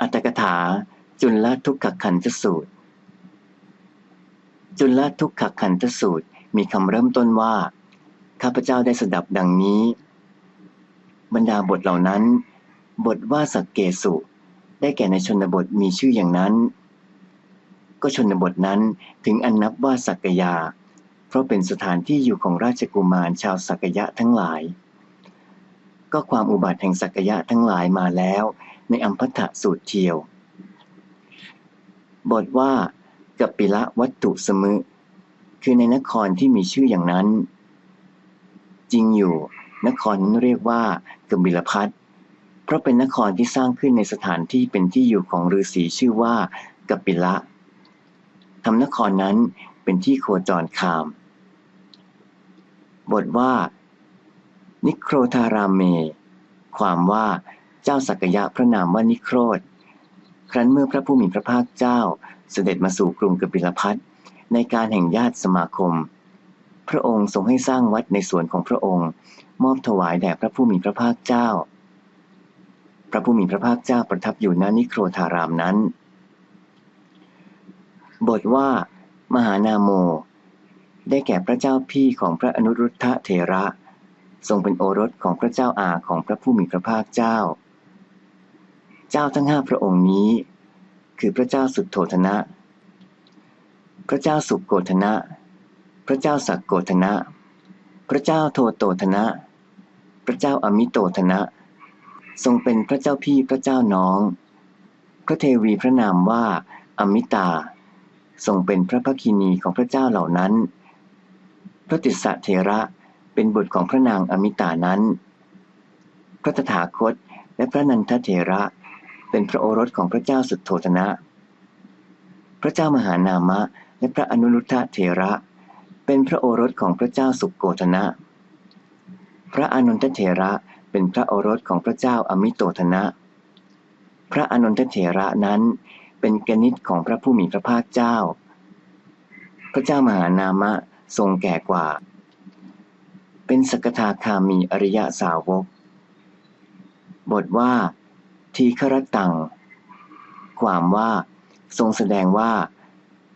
อัตถกถา จุลทุกขขันธสูตร จุลทุกขขันธสูตรมีคำเริ่มต้นว่า ข้าพเจ้าได้สดับดังนี้ บรรดาบทเหล่านั้น บทว่าสักเกสุ ได้แก่ในชนบทมีชื่ออย่างนั้น ก็ชนบทนั้นถึงอันนับว่าสักยา เพราะเป็นสถานที่อยู่ของราชกุมารชาวสักยะทั้งหลาย ก็ความอุบัติแห่งสักยะทั้งหลายมาแล้ว ในอัมพัทธสูตรเทียว บทว่ากัปปิละวัตถุสมึ คือในนครที่มีชื่ออย่างนั้น จริงอยู่ นครนั้นเรียกว่ากบิลพัทเพราะเป็นนครที่สร้างขึ้นในสถานที่เป็นที่อยู่ของฤาษีชื่อว่ากัปปิละทำนครนั้นเป็นที่โคจรคาม บทว่า นิโครธารามเม ความว่า เจ้าสักยะพระนามว่านิโครธ ครั้นเมื่อพระผู้มีพระภาคเจ้าเสด็จมาสู่กรุงกบิลพัทในการแห่งญาติสมาคม พระองค์ทรงให้สร้างวัดในสวนของพระองค์ มอบถวายแด่พระผู้มีพระภาคเจ้า พระผู้มีพระภาคเจ้าประทับอยู่ณนิโครธารามนั้น บทว่า มหานาโม ได้แก่พระเจ้าพี่ของพระอนุรุทธะเถระ ทรงเป็นโอรสของพระเจ้าอาของพระผู้มีพระภาคเจ้า เจ้าทั้งห้าพระองค์นี้ คือพระเจ้าสุดโทธนะ พระเจ้าสุโกธนะ พระเจ้าสักโกธนะ พระเจ้าโทโตธนะ พระเจ้าอมิโตธนะ ทรงเป็นพระเจ้าพี่พระเจ้าน้อง พระเทวีพระนามว่าอมิตา ทรงเป็นพระพักินีของพระเจ้าเหล่านั้น พระติสสะเทระเป็นบุตรของพระนางอมิตานั้น พระตถาคตและพระนันทเถระ เป็นพระโอรสของพระเจ้าสุดโทธนะ พระเจ้ามหานามะ และพระอนุรุทธะเถระ เป็นพระโอรสของพระเจ้าสุโกธนะ พระอนุนทเถระเป็นพระโอรสของพระเจ้าอมิโตธนะ พระอนุนทเถระนั้นเป็นกนิษฐ์ของพระผู้มีพระภาคเจ้า พระเจ้ามหานามะทรงแก่กว่า เป็นสกทาคามีอริยสาวก บทว่า ทีฆรตัง ความว่าทรงแสดงว่า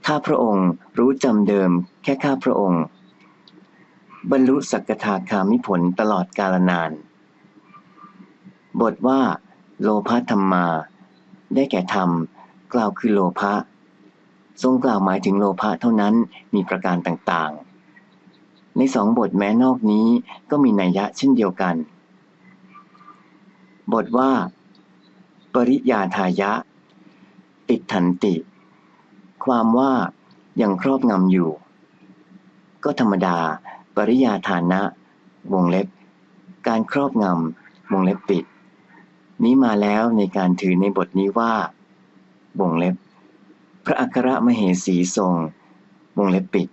ข้าพระองค์รู้จำเดิมแค่ข้าพระองค์ บรรลุสักทาคามิผลตลอดกาลนาน บทว่า โลภะธรรมมา ได้แก่ธรรม กล่าวคือโลภะทรงกล่าวหมายถึงโลภะเท่านั้นมีประการต่างๆ ในสองบทแม้นอกนี้ก็มีนัยยะเช่นเดียวกัน บทว่า ปริยาทายะ ติดถันติ ความว่ายังครอบงำอยู่ ก็ธรรมดา ปริยาฐานะ วงเล็บ การครอบงำวงเล็บปิด นี้มาแล้วในการถือในบทนี้ว่า วงเล็บ พระอัครมเหสีทรง วงเล็บปิด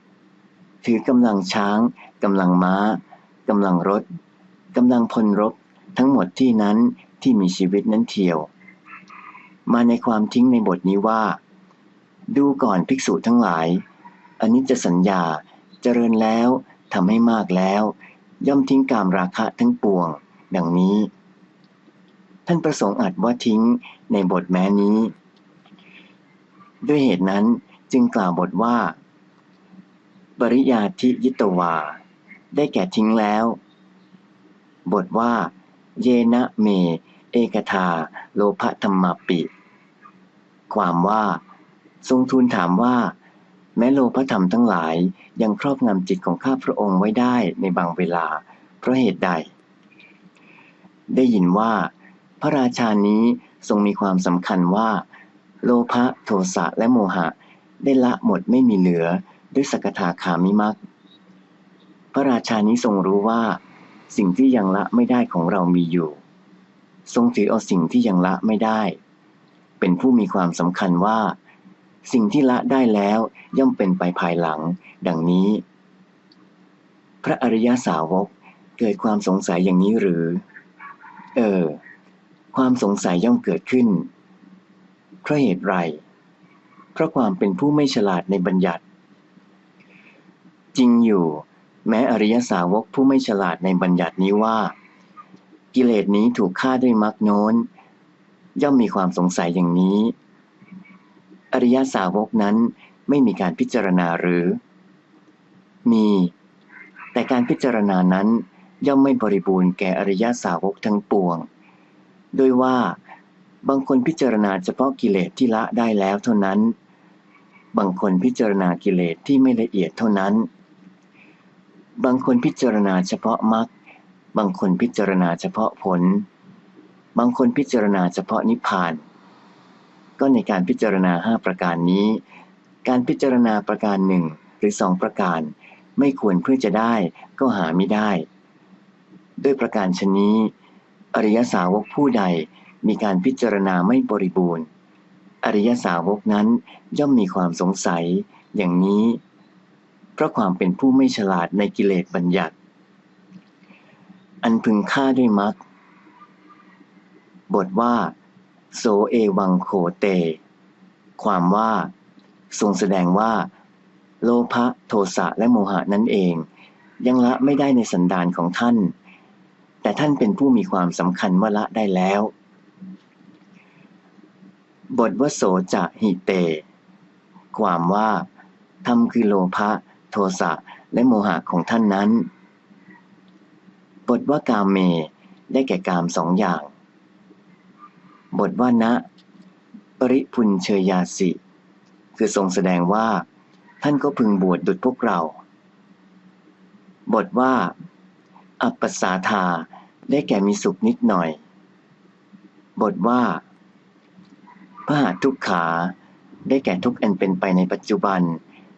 ถือกำลังช้างกำลังม้ากำลังรถกำลังพลรบทั้งหมดที่นั้นที่มีชีวิตนั้นเทียว มาในความทิ้งในบทนี้ว่า ดูก่อนภิกษุทั้งหลายอันนี้จะสัญญาเจริญแล้วทำให้มากแล้ว ย่อมทิ้งกามราคะทั้งปวง ดังนี้ ท่านประสงค์อัดว่าทิ้งในบทแม้นี้ ด้วยเหตุนั้นจึงกล่าวบทว่า ปริยาธิยิตวา ได้แก่ทิ้งแล้ว บทว่า เยนะเม เอกทา โลภธรรมปิ ความว่า ทรงทูลถามว่า แม้โลภธรรมทั้งหลายยังครอบงำจิตของข้าพระองค์ไว้ได้ในบางเวลา เพราะเหตุใด ได้ยินว่า พระราชานี้ทรงมีความสำคัญว่า โลภะโทสะและโมหะ ได้ละหมดไม่มีเหลือด้วยสกทาคามิมักพระราชานี้ทรงรู้ว่า สิ่งที่ยังละไม่ได้ของเรามีอยู่ ทรงถือเอาสิ่งที่ยังละไม่ได้ เป็นผู้มีความสำคัญว่า สิ่งที่ละได้แล้วย่อมเป็นไปภายหลัง ดังนี้ พระอริยสาวกเกิดความสงสัยอย่างนี้หรือ เออ ความสงสัยย่อมเกิดขึ้น เพราะเหตุไร เพราะความเป็นผู้ไม่ฉลาดในบัญญัติ จริงอยู่ แม้อริยสาวกผู้ไม่ฉลาดในบัญญัตินี้ว่า กิเลสนี้ถูกฆ่าด้วยมรรคโน้น ย่อมมีความสงสัยอย่างนี้ อริยสาวกนั้นไม่มีการพิจารณาหรือ มี แต่การพิจารณานั้นย่อมไม่บริบูรณ์แก่อริยสาวกทั้งปวง โดยว่าบางคนพิจารณาเฉพาะกิเลสที่ละได้แล้วเท่านั้น บางคนพิจารณากิเลสที่ไม่ละเอียดเท่านั้น บางคนพิจารณาเฉพาะมรรค บางคนพิจารณาเฉพาะผล บางคนพิจารณาเฉพาะนิพพาน ก็ในการพิจารณาห้าประการนี้ การพิจารณาประการหนึ่งหรือสองประการ ไม่ควรเพื่อจะได้ก็หาไม่ได้ ด้วยประการชนี้ อริยสาวกผู้ใดมีการพิจารณาไม่บริบูรณ์ อริยสาวกนั้นย่อมมีความสงสัยอย่างนี้ เพราะความเป็นผู้ไม่ฉลาดในกิเลสบัญญัติ อันพึงฆ่าด้วยมักบทว่า โสเอวังโขเต ความว่า ทรงแสดงว่า โลภะโทสะและโมหะนั่นเอง ยังละไม่ได้ในสันดานของท่าน แต่ท่านเป็นผู้มีความสำคัญว่าละได้แล้ว บทวโสจะหิเต ความว่าธรรมคือโลภะโทสะและโมหะของท่านนั้น บทว่ากามเม ได้แก่กามสองอย่าง บทว่านะ ปริพุนเชยยาสิ คือทรงแสดงว่า ท่านก็พึงบวชดุจพวกเรา บทว่า อัปปสาธาได้แก่มีสุขนิดหน่อย บทว่าพระหาทุกขา ได้แก่ทุกอันเป็นไปในปัจจุบัน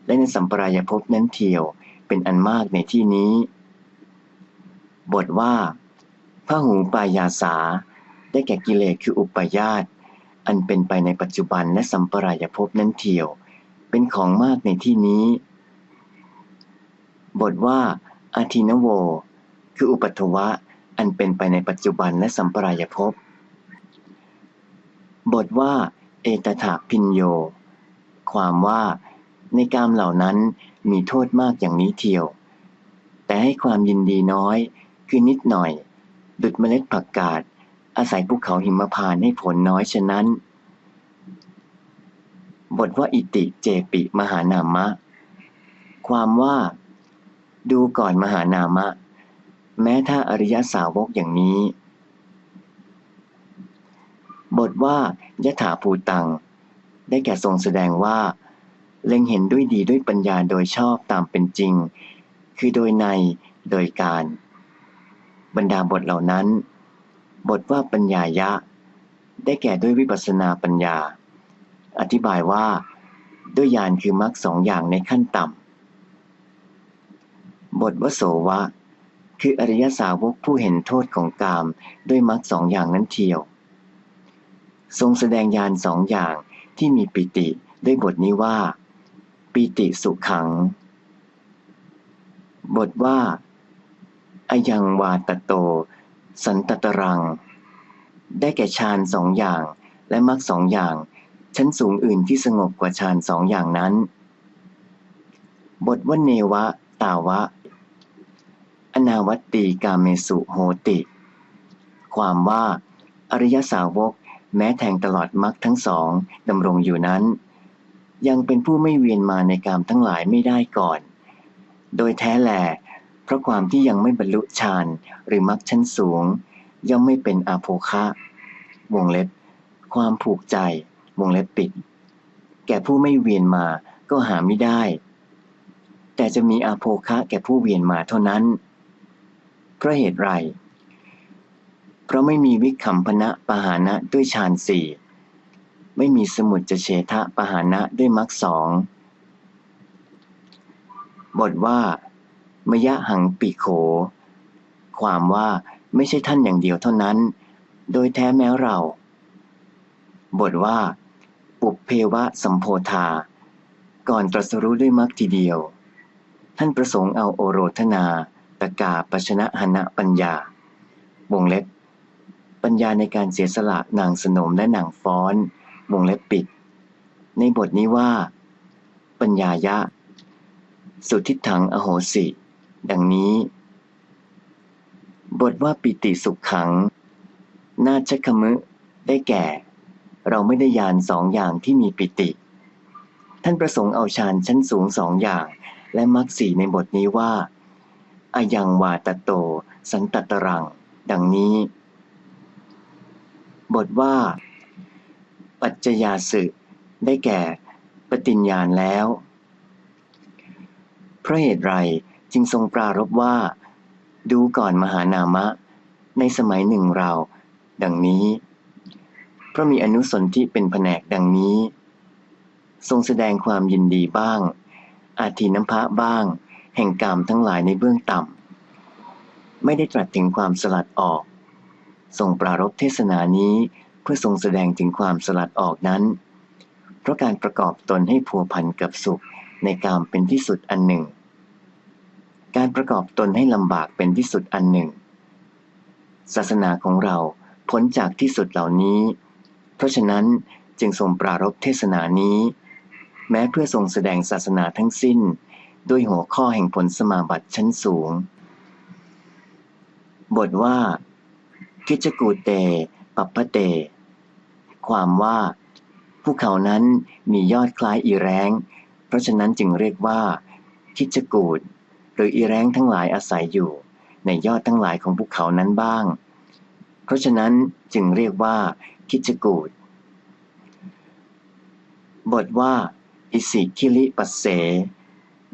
และในสัมปรายภพนั้นเทียวเป็นอันมากในที่นี้ บทว่าพระหูปายาสา ได้แก่กิเลสคืออุปยาต อันเป็นไปในปัจจุบันและสัมปรายภพนั้นเทียว เป็นของมากในที่นี้ บทว่าอาทินโว คืออุปัตวะ อันเป็นไปในปัจจุบันและสัมปรายภพ บทว่า เอตถาพินโย ความว่าในกามเหล่านั้นมีโทษมากอย่างนี้เทียว แต่ให้ความยินดีน้อย คือนิดหน่อย ดุดเมล็ดผักกาด อาศัยภูเขาหิมพานให้ผลน้อยฉะนั้น บทว่าอิติเจปิมหานามะ ความว่า ดูก่อนมหานามะ แม้ถ้าอริยสาวกอย่างนี้ บทว่ายะถาภูตัง ได้แก่ทรงแสดงว่า เล็งเห็นด้วยดีด้วยปัญญาโดยชอบตามเป็นจริง คือโดยในโดยการ บรรดาบทเหล่านั้น บทว่าปัญญายะ ได้แก่ด้วยวิปัสนาปัญญา อธิบายว่าด้วยญาณคือมรรคสองอย่างในขั้นต่ำ บทวโสวะ คืออริยสาวกผู้เห็นโทษของกามด้วยมรรคสองอย่างนั้นเทียว ทรงแสดงยานสองอย่างที่มีปิติด้วยบทนี้ว่า ปิติสุขขัง บทว่า อยังวาตโต สันตตรัง ได้แก่ฌานสองอย่าง และมรรคสองอย่าง ชั้นสูงอื่นที่สงบกว่าฌานสองอย่างนั้น บทว่าเนวะ ตาวะ อนาวัตตีกาเมสุโหติ ความว่าอริยสาวกแม้แทงตลอดมรรคทั้งสองดำรงอยู่นั้น ยังเป็นผู้ไม่เวียนมาในกามทั้งหลายไม่ได้ก่อน โดยแท้แหล เพราะความที่ยังไม่บรรลุฌานหรือมรรคชั้นสูง ย่อมไม่เป็นอาโภคะวงเล็บ ความผูกใจ วงเล็บปิด แก่ผู้ไม่เวียนมาก็หาไม่ได้ แต่จะมีอาโภคะแก่ผู้เวียนมาเท่านั้นเพราะเหตุไร เพราะไม่มีวิคัมพนะปหานะด้วยฌานสี่ไม่มีสมุจะเฉทะปหานะด้วยมรรคสองบทว่า มยะหังปิโข ความว่าไม่ใช่ท่านอย่างเดียวเท่านั้น โดยแท้แม้เรา บทว่า ปุเพวะสัมโพธา ก่อนตรัสรู้ด้วยมรรคทีเดียว ท่านประสงค์เอาโอโรธนาตกาปชนะหณะปัญญา วงเล็บ ปัญญาในการเสียสละนางสนมและนางฟ้อน วงเล็บปิด ในบทนี้ว่า ปัญญายะ สุทิถังอโหสิ ดังนี้ บทว่าปิติสุขขัง นาชคมึได้แก่ เราไม่ได้ยานสองอย่างที่มีปิติ ท่านประสงค์เอาฌานชั้นสูงสองอย่าง และมรรคสีในบทนี้ว่าอายังวาตโต สันตตรัง ดังนี้ บทว่า ปัจจยาสึได้แก่ปฏิญญาณแล้ว เพราะเหตุไร จึงทรงปรารบว่า ดูก่อนมหานามะ ในสมัยหนึ่งเรา ดังนี้ เพราะมีอนุสนธิเป็นแผนกดังนี้ ทรงแสดงความยินดีบ้าง อาทีน้ำพระบ้าง แห่งกามทั้งหลายในเบื้องต่ำไม่ได้ตรัสถึงความสลัดออก ทรงปรารบเทศนานี้เพื่อทรงแสดงถึงความสลัดออกนั้น เพราะการประกอบตนให้ผัวพันกับสุขในกามเป็นที่สุดอันหนึ่ง การประกอบตนให้ลำบากเป็นที่สุดอันหนึ่ง ศาสนาของเราพ้นจากที่สุดเหล่านี้ เพราะฉะนั้นจึงทรงปรารบเทศนานี้ แม้เพื่อทรงแสดงศาสนาทั้งสิ้น ด้วยหัวข้อแห่งผลสมาบัติชั้นสูง บทว่าคิจกูเต ปัปพะเต ความว่าภูเขานั้นมียอดคล้ายอีแรง เพราะฉะนั้นจึงเรียกว่า คิจกูด หรืออีแรงทั้งหลายอาศัยอยู่ ในยอดทั้งหลายของภูเขานั้นบ้าง เพราะฉะนั้นจึงเรียกว่าคิจกูดบทว่า อิสิคิลิปัสเส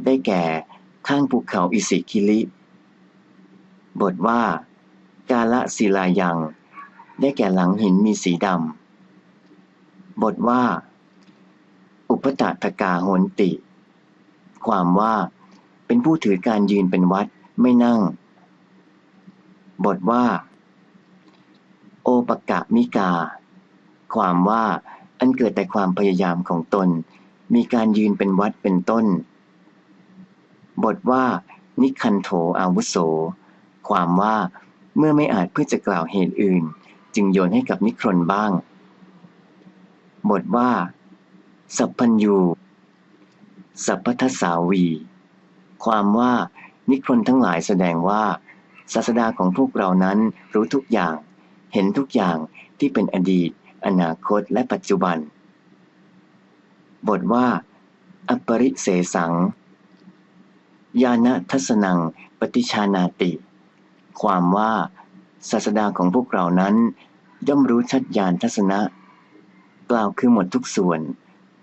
ได้แก่ข้างภูเขาอิสิคิลิ บทว่า กาละศิลายัง ได้แก่หลังหินมีสีดำ บทว่า อุปตตกาโหนติ ความว่า เป็นผู้ถือการยืนเป็นวัดไม่นั่ง บทว่า โอปกะมิกา ความว่าอันเกิดแต่ความพยายามของตน มีการยืนเป็นวัดเป็นต้น บทว่า นิคันโถอาวุโส ความว่าเมื่อไม่อาจเพื่อจะกล่าวเหตุอื่น จึงโยนให้กับนิครนบ้าง บทว่า สัพพัญยู สัพพทสาวี ความว่านิครนทั้งหลายแสดงว่าศาสดาของพวกเรานั้นรู้ทุกอย่าง เห็นทุกอย่างที่เป็นอดีต อนาคตและปัจจุบัน บทว่า อปริเสสังญาณทัศนังปฏิชานาติ ความว่าศาสดาของพวกเรานั้น ย่อมรู้ชัดญาณทัศนะกล่าวคือหมดทุกส่วน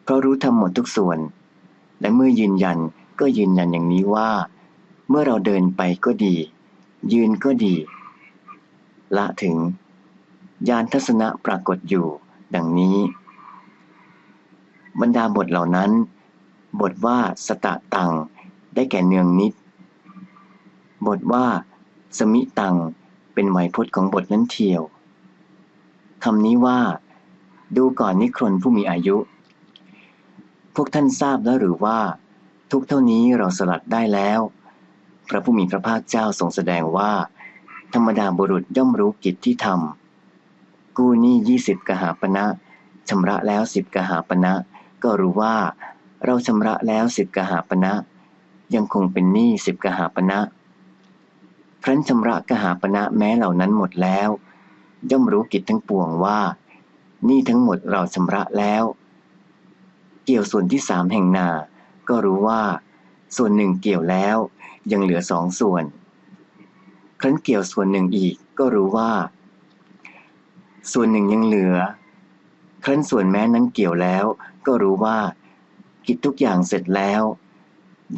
เพราะรู้ทำหมดทุกส่วน และเมื่อยืนยัน ก็ยืนยันอย่างนี้ว่า เมื่อเราเดินไปก็ดี ยืนก็ดี ละถึงญาณทัศนะปรากฏอยู่ ดังนี้ บรรดาบทเหล่านั้น บทว่าสตะตัง ได้แก่เนืองนิด บทว่า สมิตัง เป็นไวยพจน์ของบทนั้นเทียวคำนี้ว่า ดูก่อนนิครนผู้มีอายุ พวกท่านทราบแล้วหรือว่า ทุกเท่านี้เราสลัดได้แล้ว พระผู้มีพระภาคเจ้าทรงแสดงว่า ธรรมดาบุรุษย่อมรู้กิจที่ทำกู้หนี้ยี่สิบกหาปณะชำระแล้วสิบกหาปณะก็รู้ว่า เราชำระแล้วสิบกหาปณะยังคงเป็นหนี้สิบกหาปณะครั้นชำระกหาปณะแม้เหล่านั้นหมดแล้ว ย่อมรู้กิจทั้งปวงว่าหนี้ทั้งหมดเราชำระแล้ว เกี่ยวส่วนที่สามแห่งนา ก็รู้ว่า ส่วนหนึ่งเกี่ยวแล้วยังเหลือสองส่วน ครั้นเกี่ยวส่วนหนึ่งอีกก็รู้ว่า ส่วนหนึ่งยังเหลือ ครั้นส่วนแม้นั้นเกี่ยวแล้ว ก็รู้ว่า กิจทุกอย่างเสร็จแล้ว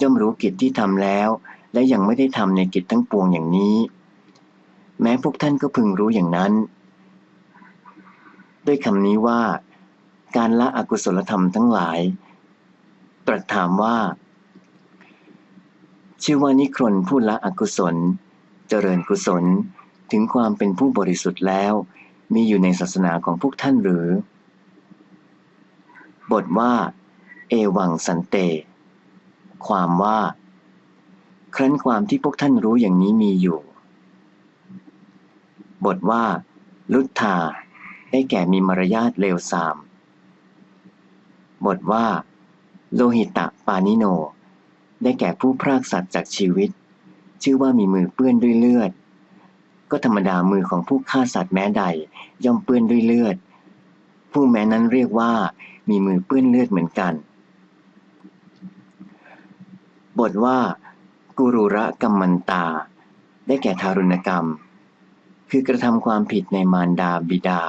ย่อมรู้กิจที่ทำแล้ว และยังไม่ได้ทำในกิจทั้งปวงอย่างนี้ แม้พวกท่านก็พึงรู้อย่างนั้น ด้วยคำนี้ว่า การละอกุศลธรรมทั้งหลาย ตรัสถามว่า ชื่อว่านิครนผู้ละอกุศล เจริญกุศลถึงความเป็นผู้บริสุทธิ์แล้ว มีอยู่ในศาสนาของพวกท่านหรือ บทว่า เอวังสันเต ความว่า ครั้นความที่พวกท่านรู้อย่างนี้มีอยู่ บทว่า ลุทธาได้แก่มีมารยาทเลวทราม บทว่า โลหิตะปานิโน ได้แก่ผู้พรากสัตว์จากชีวิต ชื่อว่ามีมือเปื้อนด้วยเลือด ก็ธรรมดามือของผู้ฆ่าสัตว์แม้ใด ย่อมเปื้อนด้วยเลือด ผู้แม้นั้นเรียกว่า มีมือเปื้อนเลือดเหมือนกัน บทว่า กุรุระกัมมันตา ได้แก่ทารุณกรรม คือกระทำความผิดในมารดาบิดา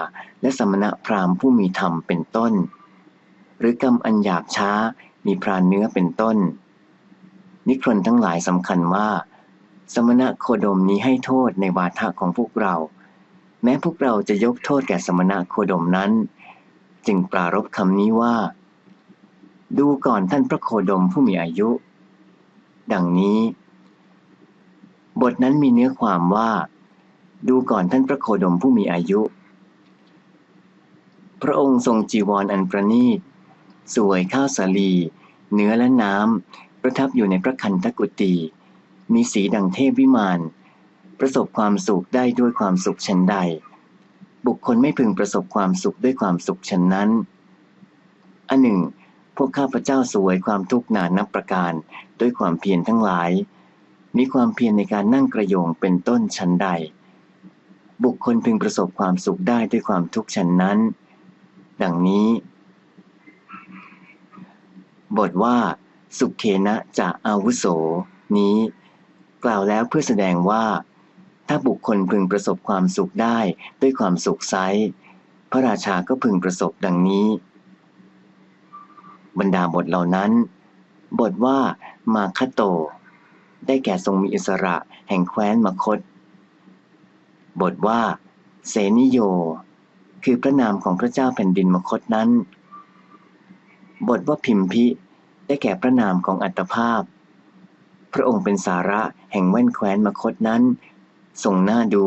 และสมณะพราหมณ์ผู้มีธรรมเป็นต้นหรือกรรมอันหยาบช้า มีพรานเนื้อเป็นต้น นิครนทั้งหลายสำคัญว่า สมณะโคดมนี้ให้โทษในวาทะของพวกเรา แม้พวกเราจะยกโทษแก่สมณะโคดมนั้น จึงปรารบคำนี้ว่า ดูก่อนท่านพระโคดมผู้มีอายุ ดังนี้ บทนั้นมีเนื้อความว่า ดูก่อนท่านพระโคดมผู้มีอายุ พระองค์ทรงจีวรออันประณีต สวยข้าวสาลี เนื้อและน้ำ ประทับอยู่ในพระคันธกุตีมีสีดังเทพวิมาน ประสบความสุขได้ด้วยความสุขชั้นใด บุคคลไม่พึงประสบความสุขด้วยความสุขชั้นนั้น อันหนึ่ง พวกข้าพเจ้าสวยความทุกข์นานนับประการด้วยความเพียรทั้งหลาย มีความเพียรในการนั่งกระโยงเป็นต้นชั้นใด บุคคลพึงประสบความสุขได้ด้วยความทุกข์ชั้นนั้น ดังนี้ บทว่า สุขเทนะจะอาวุโส นี้ กล่าวแล้วเพื่อแสดงว่า ถ้าบุคคลพึงประสบความสุขได้ด้วยความสุขไซพระราชาก็พึงประสบดังนี้ บรรดาบทเหล่านั้น บทว่ามาคโต ได้แก่ทรงมีอิสระแห่งแคว้นมคต บทว่า เสนิโย คือพระนามของพระเจ้าแผ่นดินมคตนั้น บทว่าพิมพิได้แก่พระนามของอัตภาพ พระองค์เป็นสาระแห่งแว่นแคว้นมคตนั้นทรงหน้าดู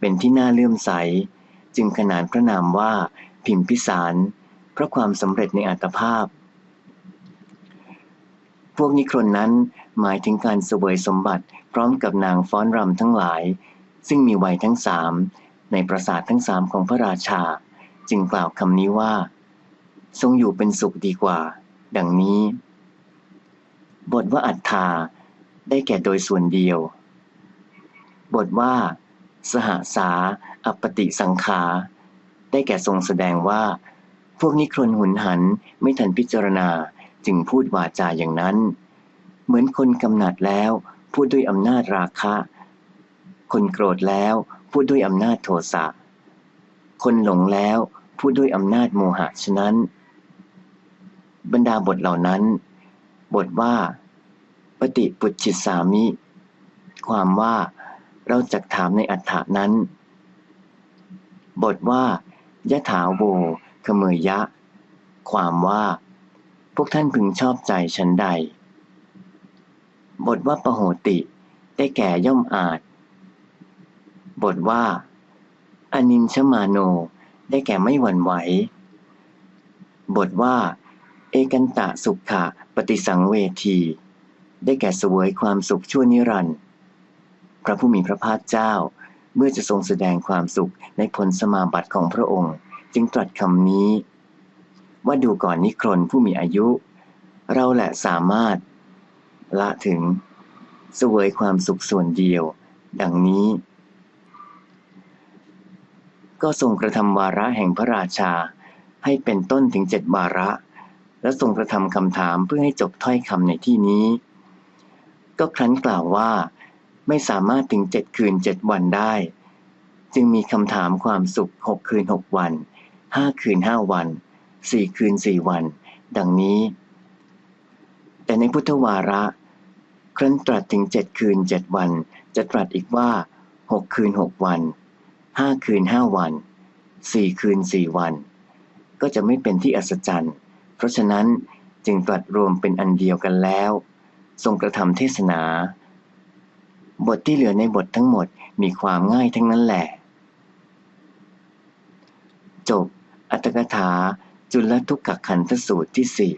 เป็นที่น่าเลื่อมใส จึงขนานพระนามว่าพิมพิสาร เพราะความสำเร็จในอัตภาพ พวกนิครนนั้นหมายถึงการเสวยสมบัติพร้อมกับนางฟ้อนรำทั้งหลาย ซึ่งมีวัยทั้งสามในปราสาททั้งสามของพระราชา จึงกล่าวคำนี้ว่า ทรงอยู่เป็นสุขดีกว่า ดังนี้ บทว่าอัฏฐาได้แก่โดยส่วนเดียว บทว่า สหสาอปติสังขา ได้แก่ทรงแสดงว่า พวกนิครนหุนหันไม่ทันพิจารณาจึงพูดวาจาอย่างนั้น เหมือนคนกำหนัดแล้ว พูดด้วยอำนาจราคะ คนโกรธแล้วพูดด้วยอำนาจโทสะ คนหลงแล้วพูดด้วยอำนาจโมหะฉะนั้น บรรดาบทเหล่านั้น บทว่า ปฏิปุจฉิสามิ ความว่าเราจักถามในอัฏฐานั้น บทว่ายะถาโวขเมยยะ ความว่า พวกท่านพึงชอบใจฉันใด บทว่าปโหติ ได้แก่ย่อมอาจ บทว่า อนินชมาโน ได้แก่ไม่หวั่นไหว บทว่า เอกันตะสุขะปฏิสังเวที ได้แก่สวยความสุขชั่วนิรันดร์พระผู้มีพระภาคเจ้า เมื่อจะทรงแสดงความสุขในผลสมาบัติของพระองค์ จึงตรัสคำนี้ ว่าดูก่อนนิครนผู้มีอายุ เราแหละสามารถ ละถึงสวยความสุขส่วนเดียว ดังนี้ ก็ทรงกระทำวาระแห่งพระราชาให้เป็นต้นถึงเจ็ดวาระ และทรงกระทำคำถามเพื่อให้จบถ้อยคำในที่นี้ ก็ครั้นกล่าวว่า ไม่สามารถถึงเจ็ดคืนเจ็ดวันได้ จึงมีคำถามความสุขหกคืนหกวันห้าคืนห้าวันสี่คืนสี่วัน ดังนี้ แต่ในพุทธวาระ ครั้นตรัสถึงเจ็ดคืนเจ็ดวัน จะตรัสอีกว่าหกคืนหกวันห้าคืนห้าวันสี่คืนสี่วัน ก็จะไม่เป็นที่อัศจรรย์ เพราะฉะนั้นจึงตรัสรวมเป็นอันเดียวกันแล้ว ทรงกระทำเทศนา บทที่เหลือในบททั้งหมดมีความง่ายทั้งนั้นแหละ จบ อัตถกถาจุลทุกขขันธสูตรที่สี่